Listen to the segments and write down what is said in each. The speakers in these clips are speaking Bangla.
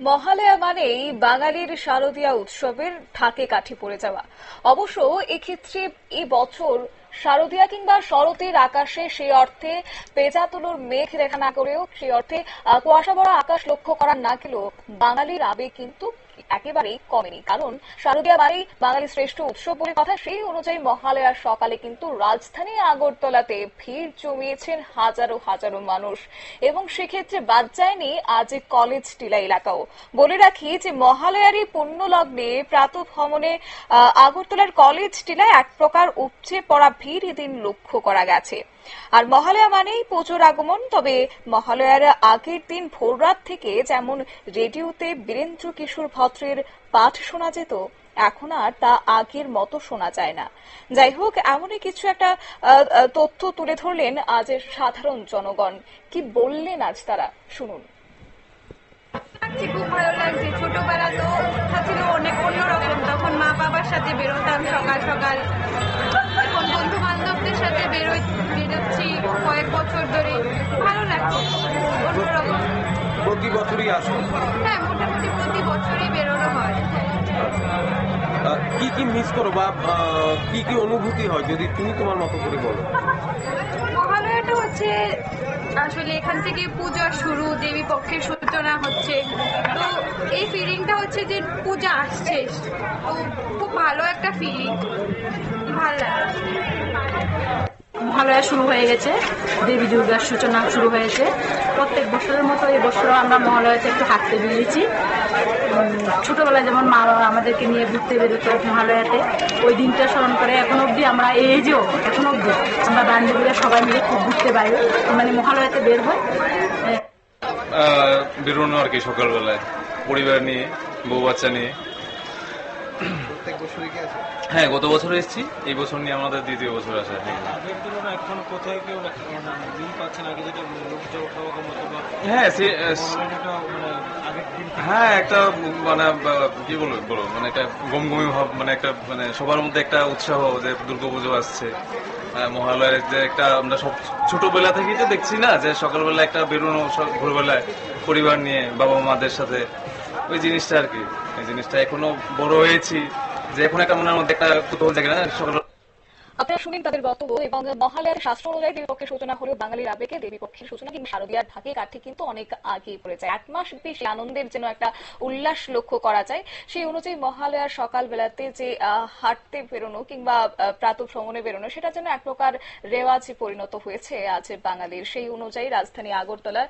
মহালয়া মানেই বাঙালির শারদীয়া উৎসবের ঢাকে কাঠি পড়ে যাওয়া। অবশ্য এক্ষেত্রে এই বছর শারদীয়া কিংবা শরতের আকাশে সেই অর্থে পেঁচাতুলোর মেঘ রেখা না করেও সেই অর্থে কুয়াশা বড় আকাশ লক্ষ্য করা না গেলেও বাঙালির আবেগ কিন্তু একেবারেই কমেনি। কারণ শারদীয়া মানেই বাঙালির শ্রেষ্ঠ উৎসব বলে কথা, সেই অনুযায়ী মহালয়ার সকালে কিন্তু রাজধানী আগরতলাতে ভিড় জমিয়েছেন হাজারো হাজারো মানুষ। এবং সেক্ষেত্রে বাদ যায়নি আজ কলেজ টিলা এলাকাও। বলে রাখি যে মহালয়ারই পুণ্য লগ্নে প্রাত ভ্রমণে আগরতলার কলেজ টিলায় এক প্রকার উপচে পড়া ভিড় এদিন লক্ষ্য করা গেছে। আর মহালয়া মানেই পুজোর আগমন, তবে মহালয়ার আগের দিন ভোররাত থেকে যেমন রেডিওতে বীরেন্দ্র কিশোর ভদ্রের পাঠ শোনা যেত, এখন আর তা আগের মতো শোনা যায় না। যাই হোক, এমনই কিছু একটা তথ্য তুলে ধরলেন আজের সাধারণ জনগণ। কি বললেন আজ তারা? শুনুন। খুব ভালো লাগছে। ছোটবেলা তো ছিল অনেক অন্যরকম। তখন মা বাবার সাথে বেরোতাম সকাল সকাল। বছরই আসো। হ্যাঁ মোটামুটি প্রতি বছরই বেরোনো হয়। কি কি মিস করো বা কি কি অনুভূতি হয়? যদি তুমি তোমার মতো করে বলো। মহালয়াটা হচ্ছে আসলে এখান থেকে পূজা শুরু দেবী পক্ষের সূচনা হচ্ছে। তো এই ফিলিংটা হচ্ছে যে পূজা আসছে। তো খুব ভালো একটা ফিলিং ভালো লাগে মহালয়া শুরু হয়ে গেছে, দেবী দুর্গার সূচনা শুরু হয়েছে। প্রত্যেক বছরের মতো এই বছরও আমরা মহালয়াতে একটু হাঁটতে বেরিয়েছি। ছোটবেলায় যেমন মা বাবা আমাদেরকে নিয়ে ঘুরতে বেরোতো মহালয়াতে, ওই দিনটা স্মরণ করে এখন অবধি আমরা, এই যেও এখন অবধি আমরা বান্ধবীরা সবাই মিলে খুব ঘুরতে পারি মানে মহালয়াতে বের হয় বেরোনো আর কি সকালবেলায়। পরিবার নিয়ে, বউ বাচ্চা নিয়ে। হ্যাঁ গত বছর এসেছি। এই বছর নিয়ে আমাদের দ্বিতীয় বছর আসা আগের তুলনায় এখন কোথায় কেউ মানে মিল পাচ্ছেন আগে যেটা লোক জমাগম হতো বা হ্যাঁ সে মানে হ্যাঁ একটা মানে কি বলব বলো মানে একটা গমগমি ভাব মানে একটা মানে সবার মধ্যে একটা উৎসাহ যে দুর্গাপুজো আসছে। মহালয়ের যে একটা আমরা সব ছোটবেলা থেকেই তো দেখছি না যে সকালবেলা একটা বেরোনো সব- ভোরবেলায় পরিবার নিয়ে বাবা মাদের সাথে ওই জিনিসটা আর কি। এই জিনিসটা এখনও বড় হয়েছি। যে এখন একটা মনের মধ্যে একটা কুতূহল থাকে না? সকাল আপনারা শুনেন তাদের বক্তব্য এবং মহালয়ার শাস্ত্র অনুযায়ী দেবী পক্ষের সূচনা হলেও বাঙালির আবেগে দেবী পক্ষের সূচনা কিন্তু শারদীয়ার ঢাকে কাঠি কিন্তু অনেক আগে পড়ে যায় এক মাস বেশি আনন্দের যেন একটা উল্লাস লক্ষ্য করা যায়, সেই অনুযায়ী মহালয়ার সকাল বেলাতে যে হাঁটতে বেরোনো কিংবা প্রাত ভ্রমণে বেরোনো, সেটা যেন এক প্রকার রেওয়াজে পরিণত হয়েছে আজ বাঙালির। সেই অনুযায়ী রাজধানী আগরতলার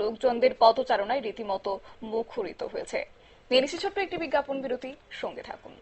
লোকজনদের পদচারণায় রীতিমতো মুখরিত হয়েছে। নিয়ে ছোট্ট একটি বিজ্ঞাপন বিরতি, সঙ্গে থাকুন।